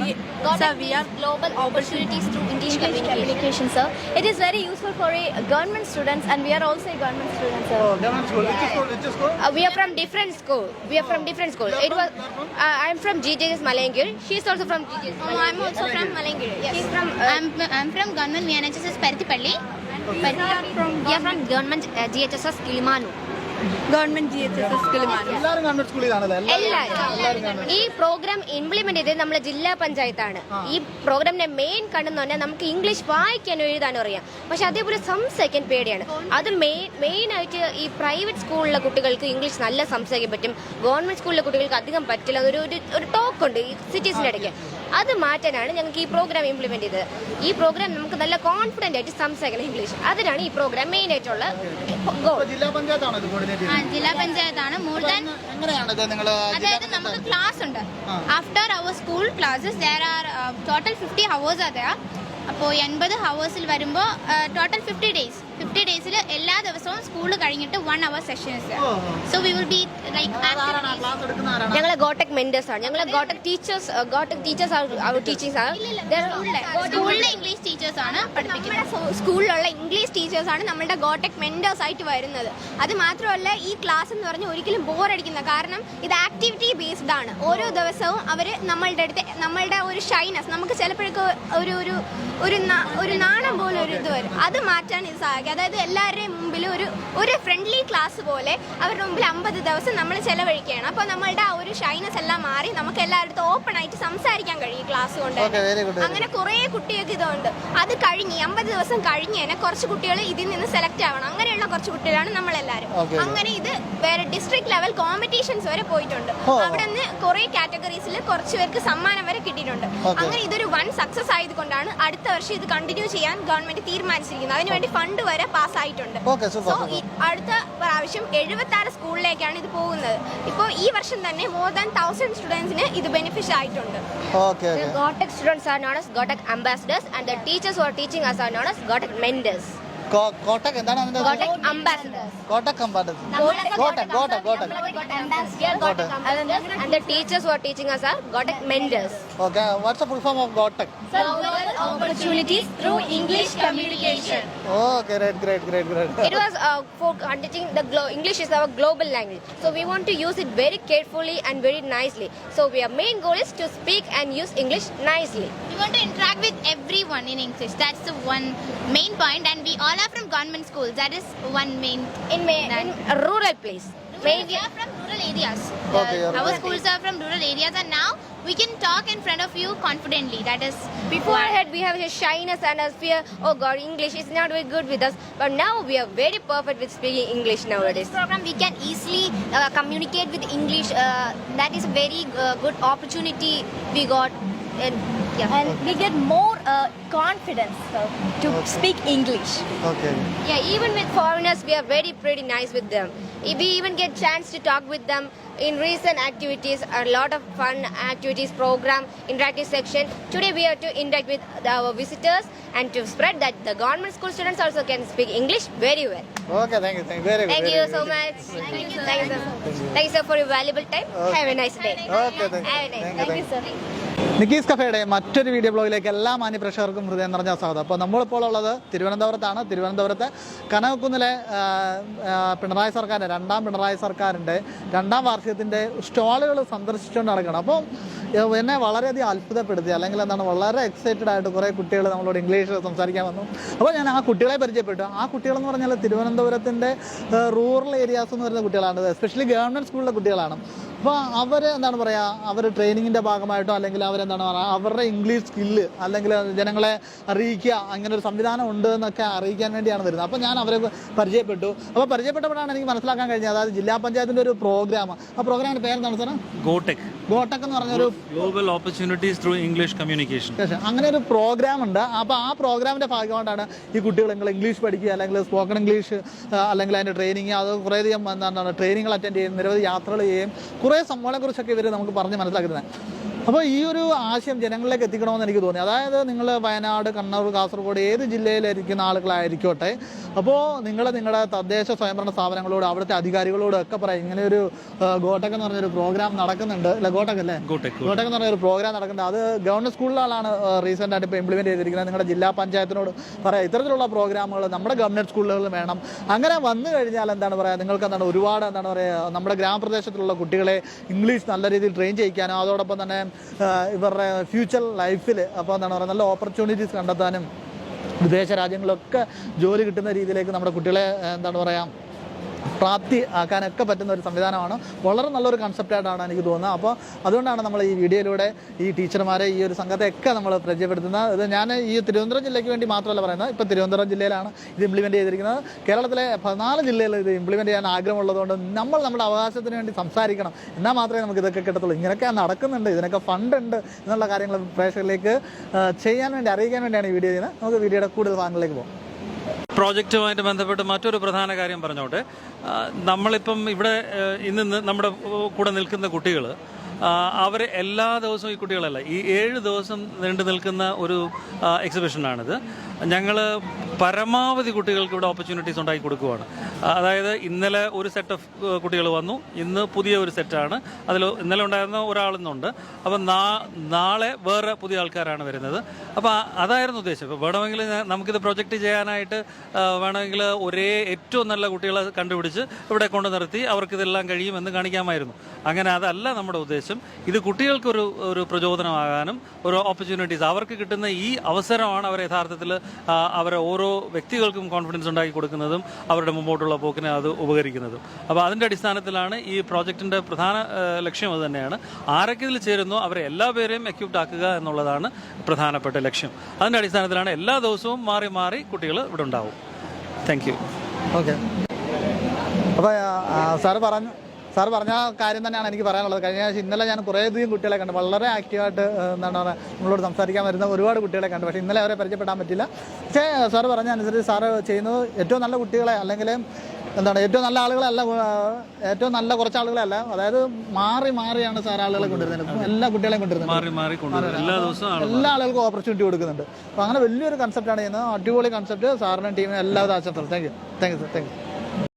Sir, we are global opportunities through English communication. communication, sir. It is very useful for a government students, and we are also a government student, sir. Oh, government school. Which school? Which school? Uh, we are from different school. We are from different school. It was. Uh, I'm from GJS Malangir. She's also from GJS. Oh, I'm also from Malangiri. Yes. She's from. Uh, I'm, I'm from Government VNHSS Perthipalli. we are from government uh, GHSS Kilimanu. Government G H എല്ലാവരും government സ്കൂളിലാണ് ഈ programme implement ചെയ്തത് നമ്മുടെ ജില്ലാ പഞ്ചായത്താണ്. ഈ പ്രോഗ്രാമിന്റെ main കണ്ടെന്ന് പറഞ്ഞാൽ നമുക്ക് ഇംഗ്ലീഷ് വായിക്കാനും എഴുതാനും അറിയാം. പക്ഷെ അതേപോലെ സംസാരിക്കാൻ പേടിയാണ്. അത് മെയിൻ ആയിട്ട് ഈ പ്രൈവറ്റ് സ്കൂളിലെ കുട്ടികൾക്ക് ഇംഗ്ലീഷ് നല്ല സംസാരിക്കാൻ പറ്റും. ഗവൺമെന്റ് സ്കൂളിലെ കുട്ടികൾക്ക് അധികം പറ്റില്ല. ഒരു ഒരു- ടോക്ക് ഉണ്ട് ഈ സിറ്റീസിന്റെ ഇടയ്ക്ക്. അത് മാറ്റാനാണ് ഞങ്ങൾക്ക് ഈ പ്രോഗ്രാം ഇംപ്ലിമെന്റ് ചെയ്തത്. ഈ പ്രോഗ്രാം നമുക്ക് നല്ല കോൺഫിഡന്റ് ആയിട്ട് സംസാരിക്കണം ഇംഗ്ലീഷ്. അതിനാണ് ഈ പ്രോഗ്രാം മെയിൻ ആയിട്ടുള്ള ഗോൾ ജില്ലാ പഞ്ചായത്താണോ ജില്ലാ പഞ്ചായത്താണ്. മോർ ദാൻ അതായത് നമുക്ക് ക്ലാസ് ഉണ്ട്. After hour school classes there are total fifty hours അതെയാ അപ്പോൾ എൺപത് ഹവേഴ്സിൽ വരുമ്പോൾ ടോട്ടൽ ഫിഫ്റ്റി ഡേയ്സ് ഫിഫ്റ്റി ഡേയ്സിൽ എല്ലാ ദിവസവും സ്കൂൾ കഴിഞ്ഞിട്ട് one hour sessions so we will be like ഞങ്ങൾ ഞങ്ങളെ ഗോട്ടക് മെന്റേഴ്സ് ആണ്. ഞങ്ങൾ ഗോട്ടക് ടീച്ചേഴ്സ് ഗോട്ടക് ടീച്ചേഴ്സ് അവർ ടീച്ചിങ്സ് ആണ്. സ്കൂളിലെ ഇംഗ്ലീഷ് ടീച്ചേഴ്സ് ആണ് പഠിപ്പിക്കുന്നത്. നമ്മുടെ സ്കൂളിലുള്ള ഇംഗ്ലീഷ് ടീച്ചേഴ്സ് ആണ് നമ്മുടെ ഗോട്ടക് മെന്റേഴ്സ് ആയിട്ട് വരുന്നത്. അത് മാത്രമല്ല ഈ ക്ലാസ് എന്ന് പറഞ്ഞാൽ ഒരിക്കലും ബോർ അടിക്കുന്ന കാരണം ഇത് ആക്ടിവിറ്റി ബേസ്ഡ് ആണ്. ഓരോ ദിവസവും അവർ നമ്മളുടെ അടുത്ത് നമ്മളുടെ ഒരു ഷൈനസ് നമുക്ക് ചിലപ്പോഴൊക്കെ ഒരു ഒരു ഒരു ഒരു നാണം പോലെ ഒരു ഇത് വരും. അത് മാറ്റാൻ ഇത് സഹായിക്കും. അതായത് എല്ലാവരുടെയും മുമ്പിൽ ഒരു ഒരു ഫ്രണ്ട്ലി ക്ലാസ് പോലെ അവരുടെ മുമ്പിൽ അമ്പത് ദിവസം നമ്മൾ ചെലവഴിക്കുകയാണ്. അപ്പോൾ നമ്മളുടെ ആ ഒരു ഷൈനസ് എല്ലാം മാറി നമുക്ക് എല്ലാവരുടെ ഓപ്പൺ ആയിട്ട് സംസാരിക്കാൻ കഴിയും ക്ലാസ് കൊണ്ട്. അങ്ങനെ കുറേ കുട്ടികൾക്ക് ഇതുണ്ട്. അത് കഴിഞ്ഞ് അമ്പത് ദിവസം കഴിഞ്ഞ് തന്നെ കുറച്ച് കുട്ടികൾ ഇതിൽ നിന്ന് സെലക്ട് ആവണം. അങ്ങനെയുള്ള കുറച്ച് കുട്ടികളാണ് നമ്മളെല്ലാവരും. അങ്ങനെ ഇത് വേറെ ഡിസ്ട്രിക്ട് ലെവൽ കോമ്പറ്റീഷൻസ് വരെ പോയിട്ടുണ്ട്. ഓ. അവിടെ നിന്ന് കുറേ കാറ്റഗറീസിൽ കുറച്ച് പേർക്ക് സമ്മാനം വരെ കിട്ടിയിട്ടുണ്ട്. അങ്ങനെ ഇതൊരു വൺ സക്സസ് ആയതുകൊണ്ടാണ് അടുത്ത വർഷം ഇത് കണ്ടിന്യൂ ചെയ്യാൻ ഗവൺമെന്റ് തീരുമാനിച്ചിരിക്കുന്നത്. അതിനുവേണ്ടി ഫണ്ട് വരെ പാസ് ആയിട്ടുണ്ട്. Super, സോ അടുത്ത പ്രാവശ്യം എഴുപത്തി ആറ് സ്കൂളിലേക്കാണ് ഇത് പോകുന്നത്. ഇപ്പോൾ ഈ വർഷം തന്നെ മോർ ദാൻ തൗസൻഡ് സ്റ്റുഡൻസിന് ഇത് ബെനിഫിഷ്യൽ ആയിട്ടുണ്ട്. GoTEC students are known GoTEC ambassadors and teachers or teaching as are known ഗോട്ടക് mentors teachers four teaching as R ഗോട്ടക് mentors Okay, what's the full form of GOTEC? Global Opportunities Through English Communication. Okay, great, great, great, great. It was uh, for conducting the glo- English is our global language, so we want to use it very carefully and very nicely. So our main goal is to speak and use English nicely. We want to interact with everyone in English. That's the one main point, and we all are from government schools. That is one main. In, ma- in a rural place. We are from rural areas. Okay, you're Our right. schools are from rural areas, and now we can talk in front of you confidently. That is Beforehand, we have a shyness and a fear. Oh God, English is not very good with us. But now we are very perfect with speaking English nowadays. program we can easily uh, communicate with english uh, that is a very uh, good opportunity we got and yeah. And okay. we get more uh, confidence to okay. speak English. Okay. Yeah, even with foreigners, we are very pretty nice with them. If We even get chance to talk with them in recent activities, a lot of fun activities, program, interactive section. Today we are to interact with our visitors and to spread that the government school students also can speak English very well. Okay, thank you. Thank you, very, thank very, you very, so much. Thank you, thank you, sir. Thank you, sir, for your valuable time. Okay. Have a nice day. Okay, thank you. Have a nice day. Thank you, sir. Nikki's കഫയുടെ മറ്റൊരു video ബ്ലോഗിലേക്ക് എല്ലാ മാന്യപ്രേക്ഷകർക്കും ഹൃദയം നിറഞ്ഞ സ്വാഗതം. അപ്പോൾ നമ്മളിപ്പോൾ ഉള്ളത് തിരുവനന്തപുരത്താണ്. തിരുവനന്തപുരത്തെ കനകക്കുന്നിലെ പിണറായി സർക്കാരിന്റെ രണ്ടാം പിണറായി സർക്കാരിന്റെ രണ്ടാം വാർഷികത്തിന്റെ സ്റ്റാളുകൾ സന്ദർശിച്ചുകൊണ്ട് നടക്കണം അപ്പോൾ എന്നെ വളരെയധികം അത്ഭുതപ്പെടുത്തി അല്ലെങ്കിൽ എന്താണ് വളരെ എക്സൈറ്റഡ് ആയിട്ട് കുറേ കുട്ടികൾ നമ്മളോട് ഇംഗ്ലീഷ് സംസാരിക്കാൻ വന്നു. അപ്പോൾ ഞാൻ ആ കുട്ടികളെ പരിചയപ്പെട്ടു. ആ കുട്ടികളെന്ന് പറഞ്ഞാൽ തിരുവനന്തപുരത്തിന്റെ റൂറൽ ഏരിയാസ് എന്ന് പറയുന്ന കുട്ടികളാണ്. എസ്പെഷ്യലി ഗവൺമെന്റ് സ്കൂളിലെ കുട്ടികളാണ്. അപ്പോൾ അവർ എന്താണ് പറയുക അവർ ട്രെയിനിങ്ങിന്റെ ഭാഗമായിട്ടോ അല്ലെങ്കിൽ അവരെന്താണ് പറയുക അവരുടെ ഇംഗ്ലീഷ് സ്കില്ല് അല്ലെങ്കിൽ ജനങ്ങളെ അറിയിക്കുക അങ്ങനെ ഒരു സംവിധാനം ഉണ്ട് എന്നൊക്കെ അറിയിക്കാൻ വേണ്ടിയാണ് വരുന്നത്. അപ്പോൾ ഞാൻ അവരെ പരിചയപ്പെട്ടു. അപ്പോൾ പരിചയപ്പെട്ടപ്പോഴാണ് എനിക്ക് മനസ്സിലാക്കാൻ കഴിഞ്ഞത്. അതായത് ജില്ലാ പഞ്ചായത്തിന്റെ ഒരു പ്രോഗ്രാം ആ പ്രോഗ്രാമിന്റെ പേരെന്താണ് സാറേ? ഗോടെക്. ഗോടെക് എന്ന് പറഞ്ഞൊരു global opportunities through English communication അങ്ങനെ ഒരു പ്രോഗ്രാം ഉണ്ട്. അപ്പോൾ ആ പ്രോഗ്രാമിന്റെ ഭാഗമായിട്ടാണ് ഈ കുട്ടികൾ നിങ്ങൾ ഇംഗ്ലീഷ് പഠിക്കുക അല്ലെങ്കിൽ സ്പോക്കൺ ഇംഗ്ലീഷ് അല്ലെങ്കിൽ അതിന്റെ ട്രെയിനിങ് അത് കുറേയധികം എന്താണ് ട്രെയിനിങ്ങൾ അറ്റൻഡ് ചെയ്യും നിരവധി യാത്രകൾ ചെയ്യും കുറേ സംഭവങ്ങളെക്കുറിച്ചൊക്കെ ഇവർ നമുക്ക് പറഞ്ഞ് മനസ്സിലാക്കുന്നത് അപ്പോൾ ഈ ഒരു ആശയം ജനങ്ങളിലേക്ക് എത്തിക്കണമെന്ന് എനിക്ക് തോന്നി. അതായത് നിങ്ങൾ വയനാട് കണ്ണൂർ കാസർഗോഡ് ഏത് ജില്ലയിലിരിക്കുന്ന ആളുകളായിരിക്കോട്ടെ അപ്പോൾ നിങ്ങൾ നിങ്ങളുടെ തദ്ദേശ സ്വയംഭരണ സ്ഥാപനങ്ങളോട് അവിടുത്തെ അധികാരികളോടും ഒക്കെ പറയാം ഇങ്ങനെ ഒരു ഗോട്ടക് എന്ന് പറഞ്ഞൊരു പ്രോഗ്രാം നടക്കുന്നുണ്ട്. അല്ല ഗോട്ടക് അല്ലേ? ഗോട്ടക് എന്ന് പറഞ്ഞൊരു പ്രോഗ്രാം നടക്കുന്നുണ്ട്. അത് ഗവൺമെന്റ് സ്കൂളിലാണ് റീസെന്റ് ആയിട്ട് ഇപ്പോൾ ഇംപ്ലിമെന്റ് ചെയ്തിരിക്കുന്നത്. നിങ്ങളുടെ ജില്ലാ പഞ്ചായത്തിനോട് പറയാം ഇത്തരത്തിലുള്ള പ്രോഗ്രാമുകൾ നമ്മുടെ ഗവൺമെന്റ് സ്കൂളുകളിൽ വേണം. അങ്ങനെ വന്നു കഴിഞ്ഞാൽ എന്താണ് പറയുക നിങ്ങൾക്ക് എന്താണ് ഒരുപാട് എന്താണ് പറയുക നമ്മുടെ ഗ്രാമപ്രദേശത്തിലുള്ള കുട്ടികളെ ഇംഗ്ലീഷ് നല്ല രീതിയിൽ ട്രെയിൻ ചെയ്യിക്കാനും അതോടൊപ്പം തന്നെ ഇവരുടെ ഫ്യൂച്ചർ ലൈഫിൽ അപ്പോൾ എന്താണ് പറയുക നല്ല ഓപ്പർച്യൂണിറ്റീസ് കണ്ടെത്താനും വിദേശ രാജ്യങ്ങളിലൊക്കെ ജോലി കിട്ടുന്ന രീതിയിലേക്ക് നമ്മുടെ കുട്ടികളെ എന്താണ് പറയുക പ്രാപ്തി ആക്കാനൊക്കെ പറ്റുന്ന ഒരു സംവിധാനമാണ്. വളരെ നല്ലൊരു കൺസെപ്റ്റായിട്ടാണ് എനിക്ക് തോന്നുന്നത്. അപ്പോൾ അതുകൊണ്ടാണ് നമ്മൾ ഈ വീഡിയോയിലൂടെ ഈ ടീച്ചർമാരെ ഈ ഒരു സംഘത്തെയൊക്കെ നമ്മൾ പരിചയപ്പെടുത്തുന്നത്. ഇത് ഞാൻ ഈ തിരുവനന്തപുരം ജില്ലയ്ക്ക് വേണ്ടി മാത്രമല്ല പറയുന്നത്. ഇപ്പോൾ തിരുവനന്തപുരം ജില്ലയിലാണ് ഇത് ഇംപ്ലിമെന്റ് ചെയ്തിരിക്കുന്നത്. കേരളത്തിലെ പതിനാല് ജില്ലയിൽ ഇത് ഇംപ്ലിമെന്റ് ചെയ്യാൻ ആഗ്രഹമുള്ളതുകൊണ്ട് നമ്മൾ നമ്മുടെ അവകാശത്തിന് വേണ്ടി സംസാരിക്കണം. എന്നാൽ മാത്രമേ നമുക്ക് ഇതൊക്കെ കിട്ടത്തുള്ളൂ. ഇങ്ങനെയൊക്കെ നടക്കുന്നുണ്ട്. ഇതിനൊക്കെ ഫണ്ട് ഉണ്ട് എന്നുള്ള കാര്യങ്ങൾ പ്രേക്ഷകരിലേക്ക് ചെയ്യാൻ വേണ്ടി അറിയിക്കാൻ വേണ്ടിയാണ് ഈ വീഡിയോ ചെയ്യുന്നത്. നമുക്ക് വീഡിയോയുടെ കൂടുതൽ ഭാഗങ്ങളിലേക്ക് പോകാം. പ്രോജക്റ്റുമായിട്ട് ബന്ധപ്പെട്ട് മറ്റൊരു പ്രധാന കാര്യം പറഞ്ഞോട്ടെ. നമ്മളിപ്പം ഇവിടെ ഇന്ന് നമ്മുടെ കൂടെ നിൽക്കുന്ന കുട്ടികൾ അവർ എല്ലാ ദിവസവും ഈ കുട്ടികളല്ല ഈ ഏഴ് ദിവസം നീണ്ടു നിൽക്കുന്ന ഒരു എക്സിബിഷനാണിത് ഞങ്ങൾ പരമാവധി കുട്ടികൾക്ക് ഇവിടെ ഓപ്പർച്യൂണിറ്റീസ് ഉണ്ടാക്കി കൊടുക്കുവാണ്. അതായത് ഇന്നലെ ഒരു സെറ്റ് ഓഫ് കുട്ടികൾ വന്നു. ഇന്ന് പുതിയ ഒരു സെറ്റാണ് അതിൽ ഇന്നലെ ഉണ്ടായിരുന്ന ഒരാളെന്നുണ്ട് അപ്പം നാളെ വേറെ പുതിയ ആൾക്കാരാണ് വരുന്നത്. അപ്പോൾ അതായിരുന്നു ഉദ്ദേശം. ഇപ്പോൾ വേണമെങ്കിൽ നമുക്കിത് പ്രൊജക്റ്റ് ചെയ്യാനായിട്ട് വേണമെങ്കിൽ ഒരേ ഏറ്റവും നല്ല കുട്ടികളെ കണ്ടുപിടിച്ച് ഇവിടെ കൊണ്ട് നിർത്തി അവർക്ക് ഇതെല്ലാം കഴിയുമെന്ന് കാണിക്കാമായിരുന്നു. അങ്ങനെ അതല്ല നമ്മുടെ ഉദ്ദേശം. ഇത് കുട്ടികൾക്കൊരു ഒരു പ്രചോദനമാകാനും ഒരു ഓപ്പർച്യൂണിറ്റീസ് അവർക്ക് കിട്ടുന്ന ഈ അവസരമാണ് അവർ യഥാർത്ഥത്തിൽ അവരെ ഓരോ വ്യക്തികൾക്കും കോൺഫിഡൻസ് ഉണ്ടാക്കി കൊടുക്കുന്നതും അവരുടെ മുമ്പോട്ടുള്ള പോക്കിനെ അത് ഉപകരിക്കുന്നതും. അപ്പോൾ അതിന്റെ അടിസ്ഥാനത്തിലാണ് ഈ പ്രോജക്റ്റിന്റെ പ്രധാന ലക്ഷ്യം അത് തന്നെയാണ്. ആരൊക്കെ ഇതിൽ ചേരുന്നു അവരെ എല്ലാ പേരെയും എക്യൂപ്ഡ് ആക്കുക എന്നുള്ളതാണ് പ്രധാനപ്പെട്ട ലക്ഷ്യം. അതിന്റെ അടിസ്ഥാനത്തിലാണ് എല്ലാ ദിവസവും മാറി മാറി കുട്ടികൾ ഇവിടെ ഉണ്ടാവും. താങ്ക് യു ഓക്കെ അപ്പോൾ സാറ് പറഞ്ഞു. സാറ് പറഞ്ഞ കാര്യം തന്നെയാണ് എനിക്ക് പറയാനുള്ളത്. കഴിഞ്ഞ ആഴ്ച ഇന്നലെ ഞാൻ കുറേ അധികം കുട്ടികളെ കണ്ടു. വളരെ ആക്റ്റീവായിട്ട് എന്താണ് പറയുക നമ്മളോട് സംസാരിക്കാൻ വരുന്ന ഒരുപാട് കുട്ടികളെ കണ്ടു. പക്ഷേ ഇന്നലെ അവരെ പരിചയപ്പെടാൻ പറ്റില്ല പക്ഷേ സാർ പറഞ്ഞ അനുസരിച്ച് സാറ് ചെയ്യുന്നത് ഏറ്റവും നല്ല കുട്ടികളെ അല്ലെങ്കിൽ എന്താണ് ഏറ്റവും നല്ല ആളുകളല്ല അല്ല ഏറ്റവും നല്ല കുറച്ച് ആളുകളല്ല അതായത് മാറി മാറിയാണ് സാർ ആളുകളെ കൊണ്ടുവരുന്നത്. എല്ലാ കുട്ടികളെയും കൊണ്ടുവരുന്നത്. എല്ലാ ദിവസവും എല്ലാ ആളുകൾക്കും ഓപ്പർച്യൂണിറ്റി കൊടുക്കുന്നുണ്ട്. അപ്പോൾ അങ്ങനെ വലിയൊരു കൺസെപ്റ്റാണ് ചെയ്യുന്നത്. അടിപൊളി കൺസെപ്റ്റ് സാറിനും ടീമിനും എല്ലാവിധ ആശംസകളും. Thank you thank you sir thank you